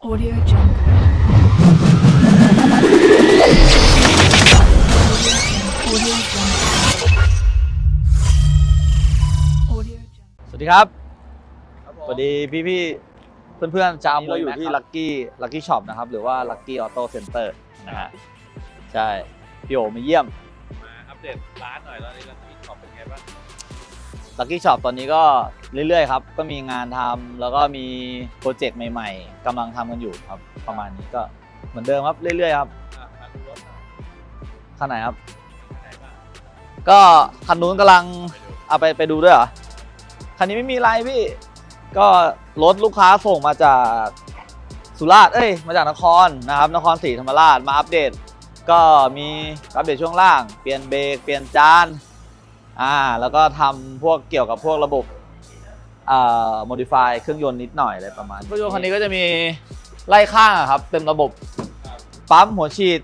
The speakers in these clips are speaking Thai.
Audio Jungle. Audio Jungle. Audio Jungle. สวัสดีครับครับผมสวัสดีพี่พี่ๆเพื่อนๆชาวมวยวันนี้เราอยู่อยู่ที่ที่ลักกี้ลักกี้ช็อปนะครับ หรือว่าลักกี้ออโต้เซ็นเตอร์นะฮะ ใช่ พี่โอมาเยี่ยม มาอัปเดตร้านหน่อยตอนนี้ร้านที่ช็อปเป็นไงบ้าง ลักกี้ช็อปตอนนี้ก็เรื่อยๆครับ ก็มีงานทำแล้วก็มีโปรเจกต์ใหม่ๆกำลังทำกันอยู่ครับ ประมาณนี้ก็เหมือนเดิมครับเรื่อยๆครับอะมาดูรถหน่อยคันไหนครับ ก็คันนู้นกำลังเอาไปไปดูด้วยเหรอ คันนี้ไม่มีไรพี่ ก็รถลูกค้าส่งมาจากสุราษฎร์ เอ้ย มาจากนครนะครับ นครศรีธรรมราช มาอัปเดต ก็มีอัปเดตช่วงล่าง เปลี่ยนเบรก เปลี่ยนจาน อ่าแล้วก็ทำพวกเกี่ยวกับพวกระบบอ่า modify เครื่องยนต์นิดหน่อยอะไรประมาณรถยนต์คันนี้ก็จะมีไล่ข้างอะครับ เต็มระบบครับปั๊มหัวฉีด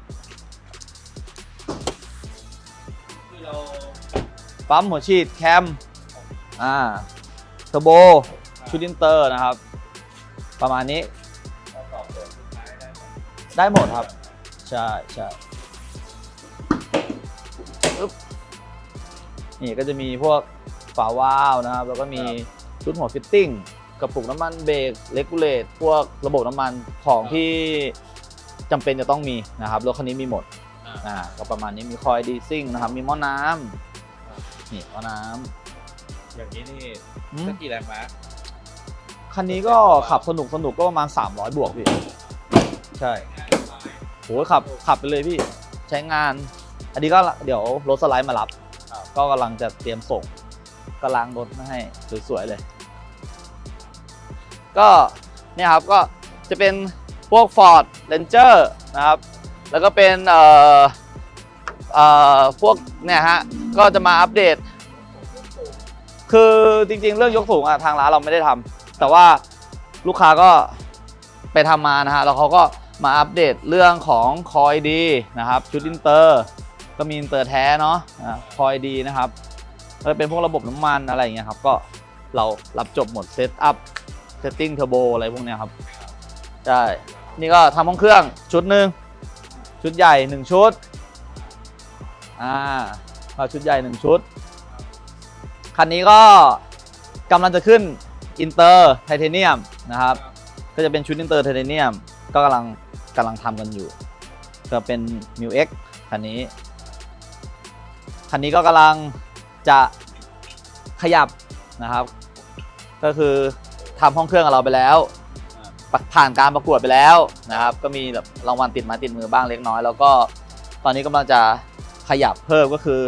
คือเราปั๊มหัวฉีดแคมอ่าเทอร์โบชุดอินเตอร์นะครับ ประมาณนี้เราตอบโจทย์ลูกค้าได้ไหมได้หมดครับ ใช่ใช่ นี่ก็จะมีพวกฝาวาล์วนะครับ แล้วก็มีชุดหัวฟิตติ้งกระปุกน้ำมันเบรกเลกูเลตพวกระบบน้ำมันของที่จำเป็นจะต้องมีนะครับรถคันนี้มีหมดอ่าอ่าก็ประมาณนี้มีคอยดีซิ่งนะครับ มีหม้อน้ำนี่หม้อน้ำอย่างนี้นี่อืมสักกี่แรงม้าคันนี้ก็ขับสนุกสนุกก็ประมาณ 300 บวกพี่ ใช่งานสบายโหขับขับไปเลยพี่ ใช้งาน อันนี้ก็เดี๋ยวรถสไลด์มารับครับ ก็กำลังจะเตรียมส่งก็ล้างรถมาให้สวยๆเลย ก็เนี่ยครับก็จะเป็นพวก Ford Ranger นะครับ แล้วก็เป็นเอ่อเอ่อพวกเนี่ยฮะก็จะมาอัปเดต คือจริงๆ เรื่องยกสูงอะทางร้านเราไม่ได้ทำแต่ว่าลูกค้าก็ไปทำมานะฮะแล้วเขาก็มาอัปเดตเรื่องของคอยดีนะครับชุดอินเตอร์ ก็มีอินเตอร์แท้เนาะคอยดีนะครับก็เป็นพวกระบบน้ำมันอะไรอย่างเงี้ยครับ ก็เรารับจบหมดเซตอัพเซตติ้งเทอร์โบอะไรพวกเนี้ยครับใช่นี่ก็ทำห้องเครื่องชุดหนึ่งชุดใหญ่1ชุดอ่าชุดใหญ่1ชุด คันนี้ก็กำลังจะขึ้นอินเตอร์ไทเทเนียมนะครับ ก็จะเป็นชุดอินเตอร์ไทเทเนียมก็กำลังกำลังทำกันอยู่ ก็เป็น m ิว X คันนี้ คันนี้ก็กำลังจะขยับนะครับ ก็คือทำห้องเครื่องกับเราไปแล้วอ่าผ่านการประกวดไปแล้วนะครับ ก็มีแบบรางวัลติดไมาติดมือบ้างเล็กน้อย แล้วก็ตอนนี้กำลังจะขยับเพิ่มก็คือ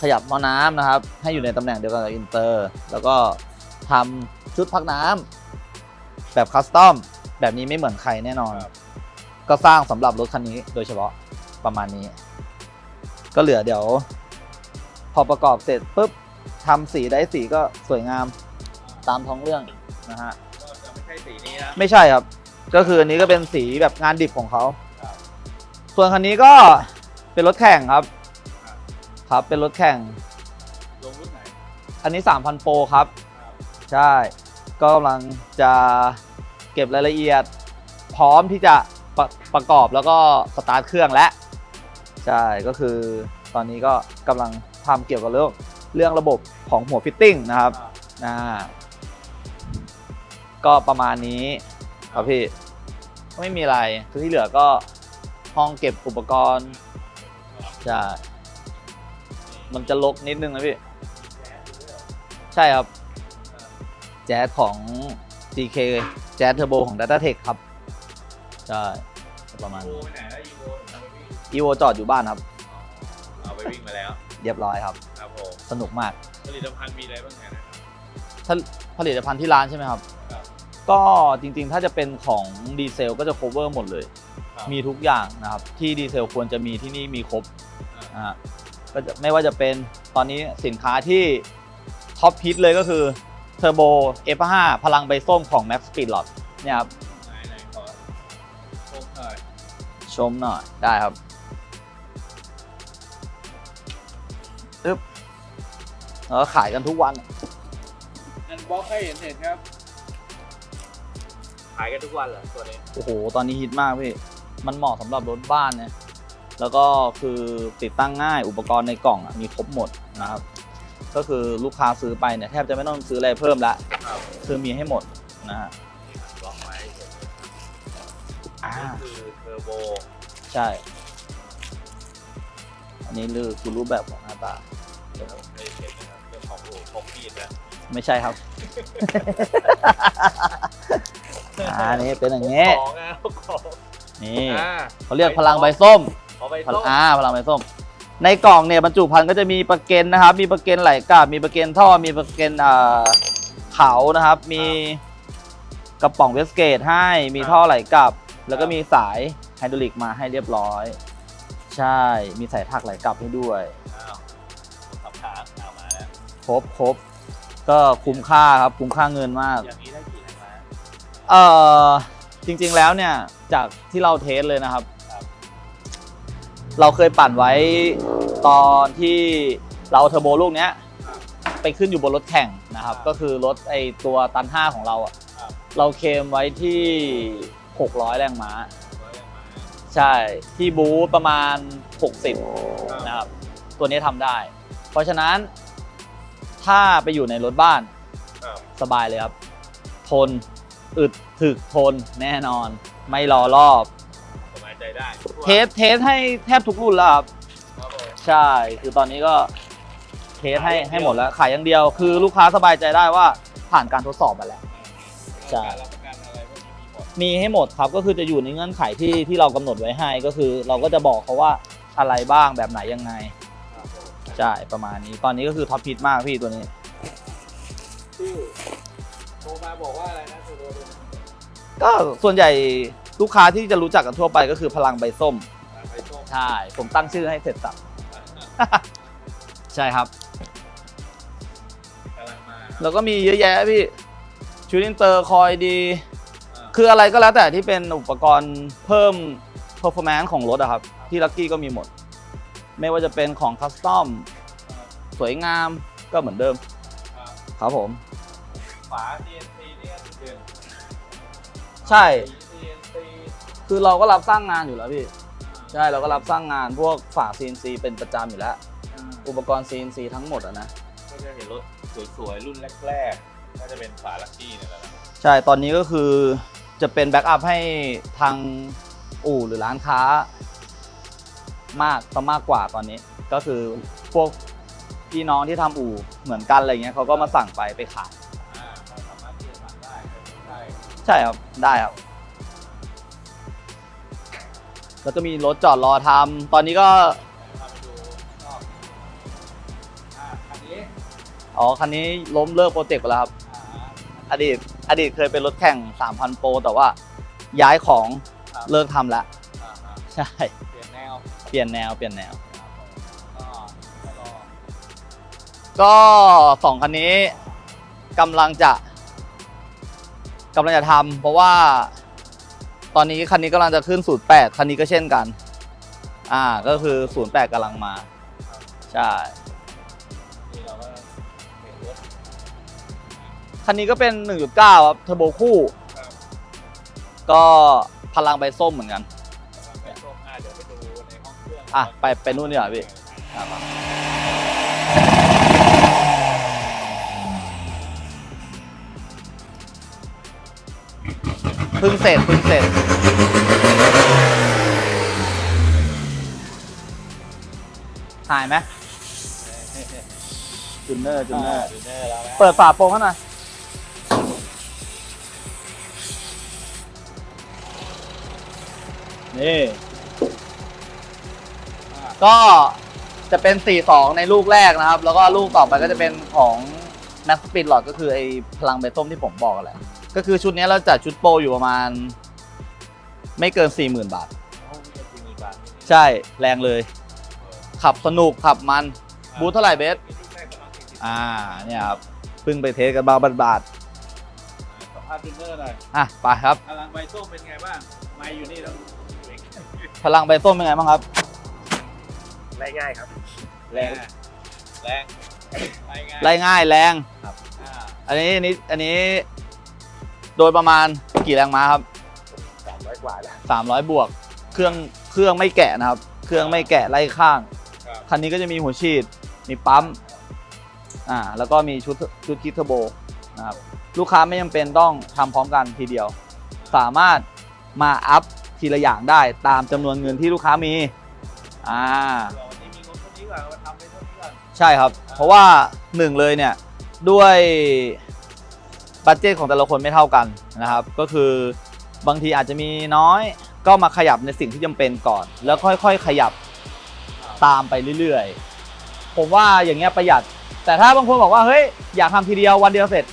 ขยับหม้อน้ำนะครับ ให้อยู่ในตำแหน่งเดียวกันกับอินเตอร์ แล้วก็ทำชุดพักน้ำแบบคัสตอมแบบนี้ไม่เหมือนใครแน่นอนครับก็สร้างสำหรับรถคันนี้โดยเฉพาะประมาณนี้ ก็เหลือเดี๋ยว พอประกอบเสร็จปุ๊บทำสีได้สีก็สวยงามตามท้องเรื่องนะฮะก็จะไม่ใช่สีนี้นะไม่ใช่ครับ ก็คืออันนี้ก็เป็นสีแบบงานดิบของเขาครับส่วนคันนี้ก็เป็นรถแข่งครับ ครับเป็นรถแข่ง ลงรุ่นไหนอันนี้ 3,000 โปรครับ ครับใช่ ก็กำลังจะเก็บรายละเอียด พร้อมที่จะประประกอบแล้วก็สตาร์ทเครื่องแล้ว ใช่ก็คือตอนนี้ก็กำลังทำเกี่ยวกับเรื่องเรื่องระบบของหัวฟิตติ้งนะครับครับอ่าก็ประมาณนี้ครับพี่ไม่มีอะไรคือที่เหลือก็ห้องเก็บอุปกรณ์ใช่มันจะลกนิดนึงนะพี่ ใช่ครับ แจ๊สของ GK แจ๊สเทอร์โบของ DataTech ครับ ใช่ ประมาณนี้ ไปไหนแล้ว อีโวเอาไปวิ่ง EVO จอดอยู่บ้านครับ เอาไปวิ่งมาแล้ว เรียบร้อยครับ ครับผม สนุกมาก ผลิตภัณฑ์มีอะไรบ้างไงนะครับ ถ้าผลิตภัณฑ์ที่ร้านใช่ไหมครับ ครับก็จริงๆ ถ้าจะเป็นของดีเซลก็จะ cover หมดเลย ครับมีทุกอย่างนะครับ ที่ดีเซลควรจะมีที่นี่มีครบอ่านะฮะก็จะไม่ว่าจะเป็นตอนนี้สินค้าที่ท็อปฮิตเลยก็คือ Turbo F5 พลังใบส้มของ Max Speedlot เนี่ยครับ ไหนไหนขอชมหน่อยชมหน่อยได้ครับ อึ๊บแล้วก็ขายกันทุกวัน อันบล็อกให้เห็นเห็นครับ ขายกันทุกวันเหรอตัวนี้โอ้โห ตอนนี้ฮิตมากพี่ มันเหมาะสำหรับรถบ้านเนี่ย แล้วก็คือติดตั้งง่าย อุปกรณ์ในกล่องอะมีครบหมดนะครับ ก็คือลูกค้าซื้อไปเนี่ยแทบจะไม่ต้องซื้ออะไรเพิ่มละ ครับคือมีให้หมดนะฮะลองไว้อ่านี่คือเทอร์โบ ใช่ อันนี้คือคือรูปแบบของ หน้าตาไม่เห็นนะครับเป็นของหลวงพกมีดนะไม่ใช่ครับ อ่านี่เป็นอย่างนี้ของอะของนี่อ่าเขาเรียกพลังใบส้มเอาไปพลัต้งมอ่าพลังใบส้ม ในกล่องเนี่ยบรรจุภัณฑ์ก็จะมีประเก็นนะครับ มีประเก็นไหลกาบมีประเก็นท่อ มีประเก็นอ่าเขานะครับ มีกระป๋องเวสเกตให้ มีท่อไหลกลับ แล้วก็มีสายไฮดรอลิกมาให้เรียบร้อย ใช่ มีสายถักไหลกลับให้ด้วย ครบครบก็คุ้มค่าครับคุ้มค่าเงินมากอย่างนี้ได้กี่แรงม้าเออจริงๆแล้วเนี่ยจากที่เราเทสเลยนะครับครับเราเคยปั่นไว้ตอนที่เราเอาเทอร์โบลูกเนี้ยไปขึ้นอยู่บนรถแข่งนะครับ ก็คือรถไอตัวตัน5ของเราอะครับเราเคลมไว้ที่ 600 แรงม้าร้อยแรงม้าใช่ที่บูธประมาณ 60 นะครับ ตัวนี้ทำได้ เพราะฉะนั้น ถ้าไปอยู่ในรถบ้านครับสบายเลยครับ ทน อึดถึกทนแน่นอน ไม่รอรอบ สบายใจได้เทสเทสให้แทบทุกรุ่นแล้วครับครับผมใช่ คือตอนนี้ก็เทสให้ให้หมดแล้ว ขายอย่างเดียว คือลูกค้าสบายใจได้ว่าผ่านการทดสอบมาแล้ว ใช่การรับประกันอะไรพวกนี้มีหมดมีให้หมดครับ ก็คือจะอยู่ในเงื่อนไขที่ที่เรากำหนดไว้ให้ ก็คือเราก็จะบอกเขาว่าอะไรบ้างแบบไหนยังไงครับผม ใช่ประมาณนี้ ตอนนี้ก็คือท็อปพิทมากพี่ตัวนี้ชื่อโทรมาบอกว่าอะไรนะโทรมาดูก็ส่วนใหญ่ลูกค้าที่จะรู้จักกันทั่วไปก็คือพลังใบส้ม อ่าไปส้มใช่ ผมตั้งชื่อให้เสร็จสับ ใช่ครับ กำลังมาแล้วก็มีเยอะแยะพี่ชูดินเตอร์คอยดี อ่าคืออะไรก็แล้วแต่ที่เป็นอุปกรณ์เพิ่ม performance ของรถอะครับ ที่ลักกี้ก็มีหมด ไม่ว่าจะเป็นของคัสตอมสวยงามก็เหมือนเดิม ครับครับผม ฝา CNC เนี่ยจุดเด่นใช่ CNC คือเราก็รับสร้างงานอยู่แล้วพี่ ใช่เราก็รับสร้างงานพวกฝา CNC เป็นประจำอยู่แล้ว อ่าอุปกรณ์ CNC ทั้งหมดอะนะ ก็จะเห็นรถสวยๆ รุ่นแรกๆ ก็จะเป็นฝาลักกี้เนี่ยแหละนะใช่ตอนนี้ก็คือจะเป็นแบ็กอัพให้ทางอู่หรือร้านค้า มากซะมากกว่าตอนนี้ ก็คือพวกพี่น้องที่ทำอู่เหมือนกันอะไรเงี้ยเขาก็มาสั่งไปไปขายอ่าก็สามารถที่จะสั่งได้ใช่ใช่ครับได้ครับแล้วก็มีรถจอดรอทำตอนนี้ก็พาไปดูนอกอ่าคันนี้อ๋อคันนี้ล้มเลิกโปรเจกต์ไปแล้วครับอ่าอดีตอดีตเคยเป็นรถแข่ง 3,000 โปรแต่ว่าย้ายของครับเลิกทำแล้วอ่าอ่าใช่ เปลี่ยนแนวเปลี่ยนแนวเปลี่ยนแนวครับผมก็ก็รอก็สองคันนี้กำลังจะกำลังจะทำเพราะว่า ตอนนี้คันนี้กำลังจะขึ้น08คันนี้ก็เช่นกัน อ่าก็คือ08กำลังมา ใช่นี่เราก็เห็นรถคันนี้ก็เป็น 1.9ครับเทอร์โบคู่ครับก็พลังใบส้มเหมือนกัน องเครื่องอะไปไปนู่นดีกว่าพี่เพึ่งเสร็จเพึ่งเสร็จ ถ่ายไหมจุนเนอร์จุนเนอร์จูเนอร์แล้วนะเปิดฝาโปรงให้หน่อยนี่ ก็จะเป็น 4-2 ในลูกแรกนะครับ แล้วก็ลูกต่อไปก็จะเป็นของ Max Speed Lot ก็คือไอ้พลังใบส้มที่ผมบอกแหละ ก็คือชุดนี้เราจัดชุดโปรอยู่ประมาณ ไม่เกิน 40,000 บาทห้องนี้สี่หมื่นบาทใช่แรงเลย ขับสนุกขับมัน บูทเท่าไหร่เบสได้กำลังสี่สิบอ่าเนี่ยครับเพิ่งไปเทสกันบาบาทสัมภาษณ์จูเนอร์หน่อยๆอะไปครับพลังใบส้มเป็นไงบ้างไม่อยู่นี่แล้วพลังใบส้มเป็นไงบ้างครับ แรงง่ายครับ แรง แรงแรงง่ายไล่ง่ายแรง อ่าอันนี้อันนี้อันนี้ โดยประมาณกี่แรงม้าครับ สามร้อยกว่าแล้ว300 บวก เครื่องเครื่องไม่แกะนะครับ เครื่องไม่แกะไล่ข้าง ครับคันนี้ก็จะมีหัวฉีด มีปั๊ม อ่า แล้วก็มีชุดชุดคิดเทอร์โบนะครับ ลูกค้าไม่จำเป็นต้องทำพร้อมกันทีเดียว สามารถมาอัพทีละอย่างได้ตามจำนวนเงินที่ลูกค้ามี อ่าเผื่อ ก่อนเอามาทำไปเท่านี้ก่อนใช่ครับ เพราะว่าหนึ่งเลยเนี่ยด้วยบัตเจตของแต่ละคนไม่เท่ากันนะครับ ก็คือบางทีอาจจะมีน้อยก็มาขยับในสิ่งที่จำเป็นก่อน แล้วค่อย ๆ ขยับตามไปเรื่อยๆ ผมว่าอย่างเงี้ยประหยัด แต่ถ้าบางคนบอกว่าเฮ้ยอยากทำทีเดียววันเดียวเสร็จ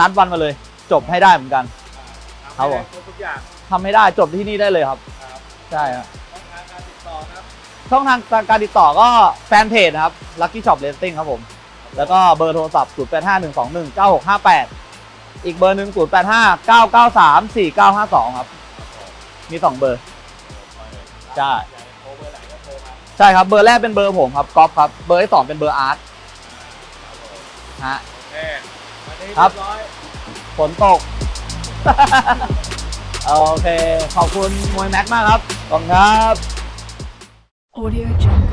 นัดวันมาเลย จบให้ได้เหมือนกันอ่าครับผมทำให้ได้ครบทุกอย่างทำให้ได้จบที่นี่ได้เลยครับครับใช่ครับ ช่องทางการติดต่อก็แฟนเพจนะครับ Lucky Shop Racing ครับผม แล้วก็เบอร์โทรศัพท์ 0851219658 อีกเบอร์หนึ่ง0859934952 ครับ มี 2 เบอร์ ใช่ ใช่ครับ เบอร์แรกเป็นเบอร์ผมครับก๊อฟครับ เบอร์ที่สองเป็นเบอร์อาร์ตฮะครับฝนตก โอเค ขอบคุณมวยแม็กมากครับ ขอบคุณครับ Audio Jungle.